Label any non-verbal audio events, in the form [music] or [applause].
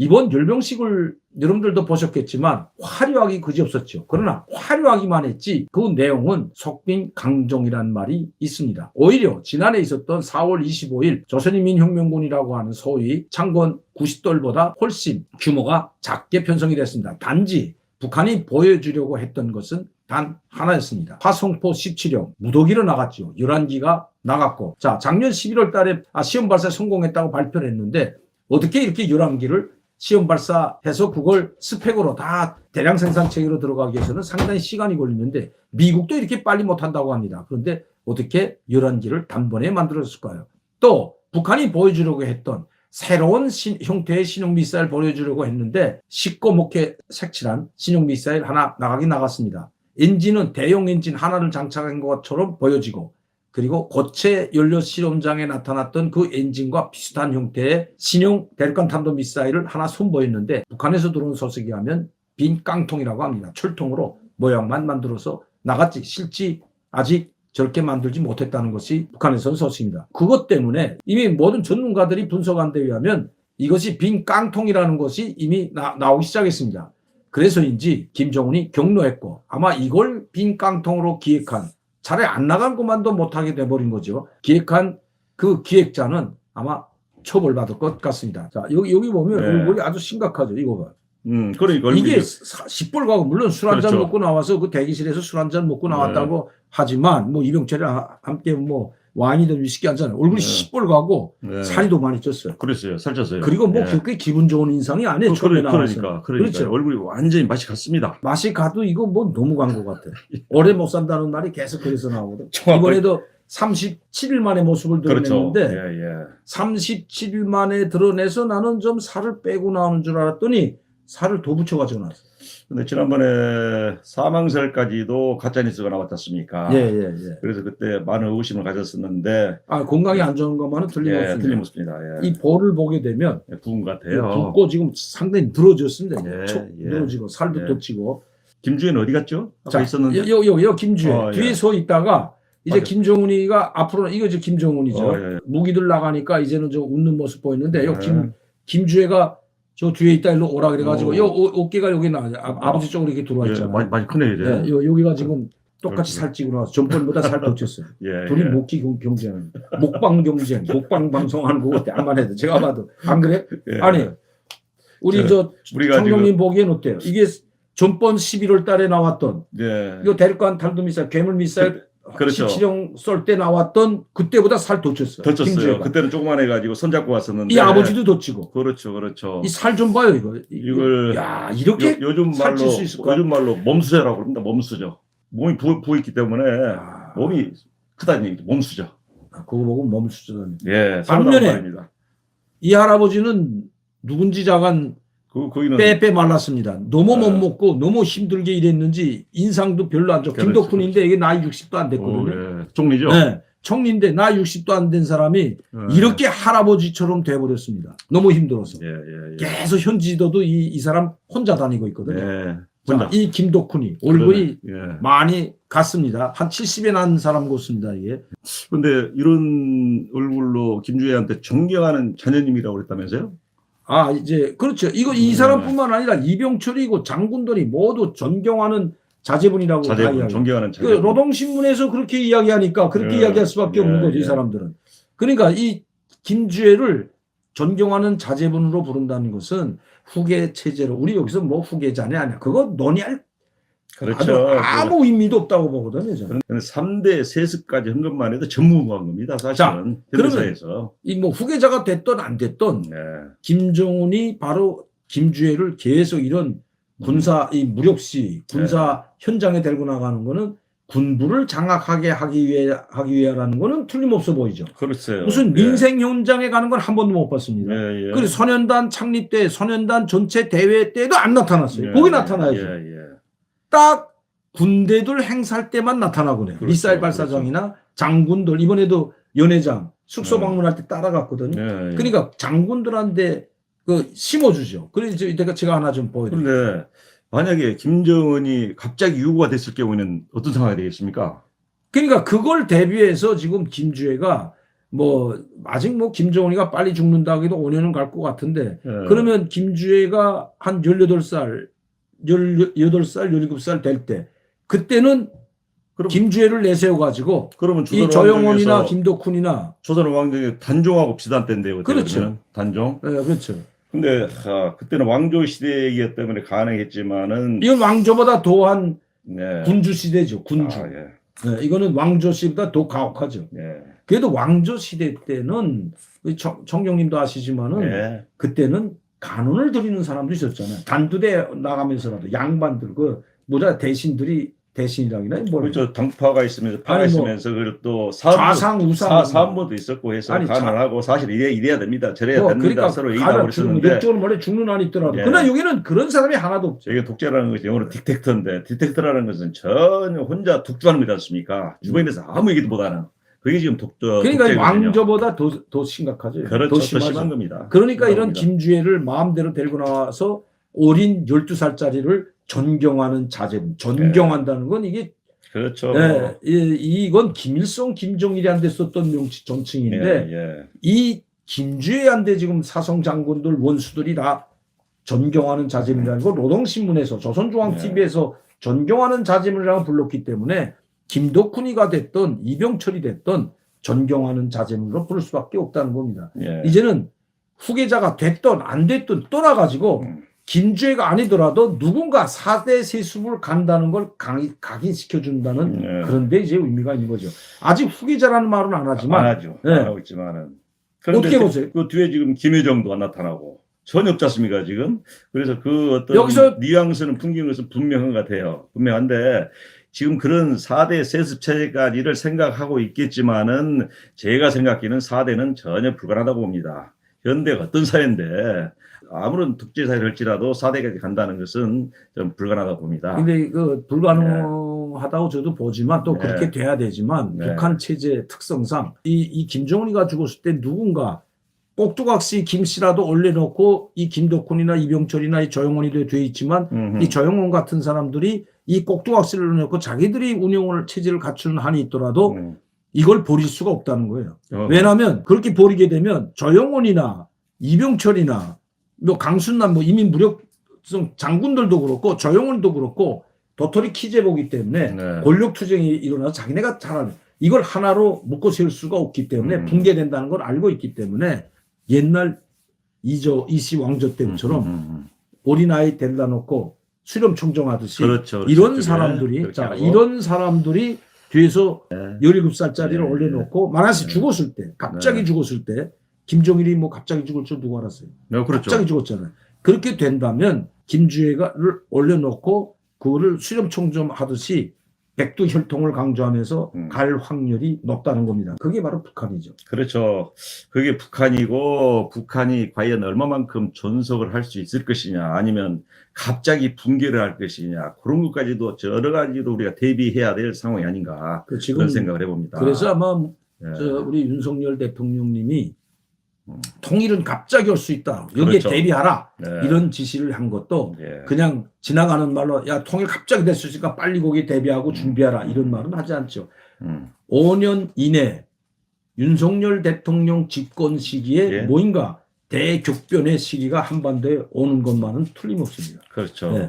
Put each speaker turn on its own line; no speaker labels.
이번 열병식을 여러분들도 보셨겠지만 화려하기 그지없었죠. 그러나 화려하기만 했지 그 내용은 속빈 강종이라는 말이 있습니다. 오히려 지난해 있었던 4월 25일 조선인민혁명군이라고 하는 소위 창건 90돌보다 훨씬 규모가 작게 편성이 됐습니다. 단지 북한이 보여주려고 했던 것은 단 하나였습니다. 화성포 17형 무더기로 나갔죠. 11기가 나갔고 자 작년 11월 달에 아, 시험 발사 성공했다고 발표를 했는데 어떻게 이렇게 11기를 시험 발사해서 그걸 스펙으로 다 대량 생산 체계로 들어가기 위해서는 상당히 시간이 걸리는데 미국도 이렇게 빨리 못한다고 합니다. 그런데 어떻게 11기를 단번에 만들었을까요? 또 북한이 보여주려고 했던 새로운 신- 형태의 신형 미사일 보여주려고 했는데 쉽고 못게 색칠한 신형 미사일 하나 나가긴 나갔습니다. 엔진은 대형 엔진 하나를 장착한 것처럼 보여지고 그리고 고체 연료 실험장에 나타났던 그 엔진과 비슷한 형태의 신형 대륙간 탄도 미사일을 하나 선보였는데 북한에서 들어온 소식에 하면 빈 깡통이라고 합니다. 철통으로 모양만 만들어서 나갔지 실지 아직 저렇게 만들지 못했다는 것이 북한에서는 소식입니다. 그것 때문에 이미 모든 전문가들이 분석한 데 의하면 이것이 빈 깡통이라는 것이 이미 나, 나오기 시작했습니다. 그래서인지 김정은이 경로했고 아마 이걸 빈 깡통으로 기획한 차라리 안 나간 것만도 못하게 돼버린 거죠. 기획한 그 기획자는 아마 처벌받을 것 같습니다. 자, 여기, 여기 보면
네.
얼굴이 아주 심각하죠. 이거 봐.
음, 그러니까
이게
얼굴이-
10불 가고, 물론 술 한잔
그렇죠.
먹고 나와서 그 대기실에서 술 한잔 먹고 나왔다고 하지만, 뭐 이병철이랑 함께 뭐 와인이든 위스키 한 잔, 얼굴이
네.
10불 가고,
네.
살이도 많이 쪘어요.
그랬어요. 살쪘어요.
그리고 뭐
예.
그렇게 기분 좋은 인상이 아니에요.
그. 그러니까, 그러니까
그렇죠.
얼굴이 완전히 맛이 갔습니다.
맛이 가도 이거 뭐 너무 간 것 같아. [laughs] 오래 못 산다는 말이 계속 그래서 나오거든. 이번에도 37일 만에 모습을
그렇죠.
드러냈는데
예, 예.
37일 만에 드러내서 나는 좀 살을 빼고 나오는 줄 알았더니 살을 더 붙여가지고 나왔어.
근데 지난번에 사망설까지도 가짜뉴스가 나왔지 않습니까?
예, 예, 예.
그래서 그때 많은 의구심을 가졌었는데,
아, 건강이 안 좋은 것만은
예,
틀림없습니다.
틀림없습니다. 예.
이 볼을 보게 되면
예, 부은 것 같아요.
붓고 지금 상당히 늘어졌습니다.
예,
촉
예.
늘어지고 살도
예.
더 찌고.
김주현 어디 갔죠?
자,
있었는데.
여, 여, 여, 김주혜.
어, 예.
뒤에 서 있다가 이제
맞아요.
김정은이가 앞으로, 이거 이제 김정은이죠.
어, 예.
무기들 나가니까 이제는 좀 웃는 모습 보이는데, 요
네.
김, 김주혜가 저 뒤에 있다 일로 오라 그래가지고,
어.
요 어, 어깨가 여기 나, 아, 버지 쪽으로 이렇게 들어와
예,
있잖아요.
많이, 많이 크네, 이제.
예, 요, 여기가 지금 똑같이
그렇죠.
살찌고 나와서 전번보다 살 더 쪘어요. [laughs]
예,
둘이
예.
목기 경- 경쟁, 목방 경쟁, 목방 방송하는 거 같아. 안만 해도 제가 봐도 안 그래?
예.
아니 우리
저,
저
우리가
청룡님 보기엔 어때요? 이게 전번 11월 달에 나왔던
예.
이거 대륙간 탈도 미사일, 괴물 미사일
그렇죠.
17형 쏠 때 나왔던 그때보다 살. 더 쪘어요. 김주혜가.
그때는 조그만 해가지고 손잡고 왔었는데.
이 아버지도 더 찌고
그렇죠, 그렇죠.
이 살 좀 봐요 이거. 이-
이걸
야 이렇게
요, 즘 말로
살찔 수 있을까?
요즘 말로 몸수저라고 그럽니다. 몸수저. 몸이 부어, 부어 있기 때문에
아,
몸이 크다는 얘기죠. 몸수저.
그거 보고 멈추더니
예,
반면에. 이 할아버지는 누군지 자간
그 거기는
빼빼 말랐습니다. 너무 못
네.
먹고 너무 힘들게 일했는지 인상도 별로 안 좋고
그렇죠,
김덕훈인데 이게 나이 60도 안
어,
됐거든요.
예. 총리죠.
네. 총리인데 나이 60도 안 된 사람이
예.
이렇게 할아버지처럼 돼버렸습니다. 너무 힘들어서.
예, 예, 예.
계속 현 지도도 이, 이 사람 혼자 다니고 있거든요.
예.
자. 이 김덕훈이 얼굴이
그러네. 예.
많이 갔습니다. 한 70에 난 사람 같습니다. 이게.
근데 이런 얼굴로 김주혜한테 존경하는 자녀님이라고 그랬다면서요?
아 이제 그렇죠. 이거 이
네.
사람뿐만 아니라 이병철이고 장군들이 모두 존경하는 자제분이라고 다
자제분. 존경하는
그
자제분.
노동신문에서 그렇게 이야기하니까 그렇게
예.
이야기할 수밖에 없는
예,
거죠, 이
예.
사람들은. 그러니까 이 김주혜를 존경하는 자제분으로 부른다는 것은 후계 체제로 우리 여기서 뭐 후계자네 아니야. 그거 논의할
그렇죠.
아주 아무 의미도 없다고 보거든요. 저는.
그런 3대 세습까지 한 것만 해도 전무후무한 겁니다. 사실은.
그러면-
현대사에서.
이뭐 후계자가 됐든 안 됐든
네.
김정은이 바로 김주혜를 계속 이런 군사 이 무력시 군사
네.
현장에 데리고 나가는 거는 군부를 장악하게 하기 위해 하기 위해라는 거는 틀림없어 보이죠.
그렇어요.
무슨
예.
민생 현장에 가는 건 한 번도 못 봤습니다.
예, 예.
그리고 소년단 창립 때, 소년단 전체 대회 때도 안 나타났어요.
예,
거기
예,
나타나야죠.
예, 예.
딱 군대들 행사할 때만 나타나고요.
그렇죠,
미사일 발사장이나 장군들 이번에도 연회장 숙소
네.
방문할 때 따라갔거든요.
예, 예.
그러니까 장군들한테 그 심어주죠. 그래서 이제 제가 하나 좀 보여드릴게요.
그런데 만약에 김정은이 갑자기 유고가 됐을 경우에는 어떤 상황이 되겠습니까?
그러니까 그걸 대비해서 지금 김주혜가 뭐 아직 뭐 김정은이가 빨리 죽는다고 해도 5년은 갈 것 같은데
예.
그러면 김주애가 한 18살, 18살, 17살 될 때 그때는
그럼-
김주애를 내세워 가지고
그러면
이
왕정에서
김덕훈이나
조선 왕정이 단종하고 비슷한 때인데요. 그때
그렇죠.
그러면 단종.
예, 그렇죠.
근데 아, 그때는 왕조 시대이기 때문에 가능했지만은
이건 왕조보다 더한
네.
군주 시대죠. 군주.
아, 예.
예, 이거는 왕조 시대보다 더 가혹하죠.
예.
그래도 왕조 시대 때는 청- 청경님도 아시지만은
예.
그때는 간원을 드리는 사람도 있었잖아요. 단두대 나가면서라도 양반들 그 뭐라 대신들이 대신이라기나 뭐라
그렇죠. 당파가 있으면서 파가
아니, 뭐
있으면서 그걸 또 사부
좌상 우상
사, 사부도 있었고 해서
아니,
간을
자-
하고 사실 이래 이래야 됩니다. 저래야
뭐,
됩니다.
그러니까
서로 얘기하고 그랬었는데
역적으로 원래 죽는 한 있더라도
예.
그러나 여기는 그런 사람이 하나도 없죠.
이게 독재라는 것이 영어로 딕텍터인데 딕텍터라는 것은 전혀 혼자 독주하는 거지 않습니까? 주변에서 아무 얘기도 못하는 그게 지금 독, 어,
그러니까. 왕조보다 더, 더 심각하죠.
그렇죠. 더더
심하죠.
심한 겁니다.
그러니까 이런
그렇습니다.
김주애를 마음대로 데리고 나와서 어린 12살짜리를 존경하는 자제분. 존경한다는 건 이게
그렇죠.
예, 이, 이건 김일성, 김정일이한테 썼던 명칭, 정칭인데
예, 예.
이 김주애한테 지금 사성 장군들 원수들이 다 존경하는 자제분이라는 거 노동신문에서 조선중앙TV에서 존경하는 자제분이라고 불렀기 때문에 김덕훈이가 됐던 이병철이 됐던 존경하는 자제분으로 부를 수밖에 없다는 겁니다.
예.
이제는 후계자가 됐던 안 됐던 떠나가지고
음.
김주애가 아니더라도 누군가 4대 세습을 간다는 걸 강- 각인시켜준다는
예.
그런 데 이제 의미가 있는 거죠. 아직 후계자라는 말은 안 하지만
안 하죠.
예.
안 하고 있지만은.
어떻게 보세요?
그 뒤에 지금 김여정도 나타나고 전혀 없지 않습니까 지금? 그래서 그 어떤
여기서-
뉘앙스는 풍경에서 분명한 것 같아요. 분명한데 지금 그런 4대 세습 체제까지를 생각하고 있겠지만은 제가 생각하기는 4대는 전혀 불가능하다고 봅니다. 현대가 어떤 사회인데 아무런 독재 사회를 할지라도 4대까지 간다는 것은 좀 불가능하다고 봅니다.
근데 그 불가능하다고 저도 보지만 또
네.
그렇게 돼야 되지만
네.
북한 체제 특성상 이, 이 김정은이가 죽었을 때 누군가 꼭두각시 김씨라도 올려놓고 이 김덕훈이나 이병철이나 이 조영원이도 돼 있지만
음흠.
이 조영원 같은 사람들이 이 꼭두각시를 넣고 자기들이 운영을 체제를 갖추는 한이 있더라도
음.
이걸 버릴 수가 없다는 거예요.
어.
왜냐하면 그렇게 버리게 되면 조영원이나 이병철이나 뭐 강순남 뭐 이민 무력성 장군들도 그렇고 조영원도 그렇고 도토리 키제보기 때문에
네.
권력 투쟁이 일어나서 자기네가 잘하는 이걸 하나로 묶어 세울 수가 없기 때문에
음.
붕괴된다는 걸 알고 있기 때문에 옛날 이조 이씨 왕조 때처럼
음, 음, 음.
어린아이 데려다 놓고 수렴 총정하듯이
그렇죠.
이런
그쪽에
사람들이
그렇게
자
하고.
이런 사람들이 뒤에서
네.
17살짜리를
네.
올려놓고 만화씨
네.
죽었을 때 갑자기
네.
죽었을 때 김정일이 뭐 갑자기 죽을 줄 누가 알았어요.
네, 그렇죠.
갑자기 죽었잖아요. 그렇게 된다면 김주애가를 올려놓고 그거를 수렴 총정하듯이 백두 혈통을 강조하면서
음.
갈 확률이 높다는 겁니다. 그게 바로 북한이죠.
그렇죠. 그게 북한이고 북한이 과연 얼마만큼 존속을 할 수 있을 것이냐 아니면 갑자기 붕괴를 할 것이냐 그런 것까지도 여러 가지로 우리가 대비해야 될 상황이 아닌가
그
그런 생각을 해봅니다.
그래서 아마
예.
저 우리 윤석열 대통령님이
음.
통일은 갑자기 올 수 있다. 여기에
그렇죠.
대비하라.
네.
이런 지시를 한 것도
예.
그냥 지나가는 말로 야 통일 갑자기 될 수 있으니까 빨리 거기에 대비하고 준비하라 이런 말은 하지 않죠.
음.
5년 이내 윤석열 대통령 집권 시기에
예.
뭐인가 대격변의 시기가 한반도에 오는 것만은 틀림없습니다.
그렇죠.
네.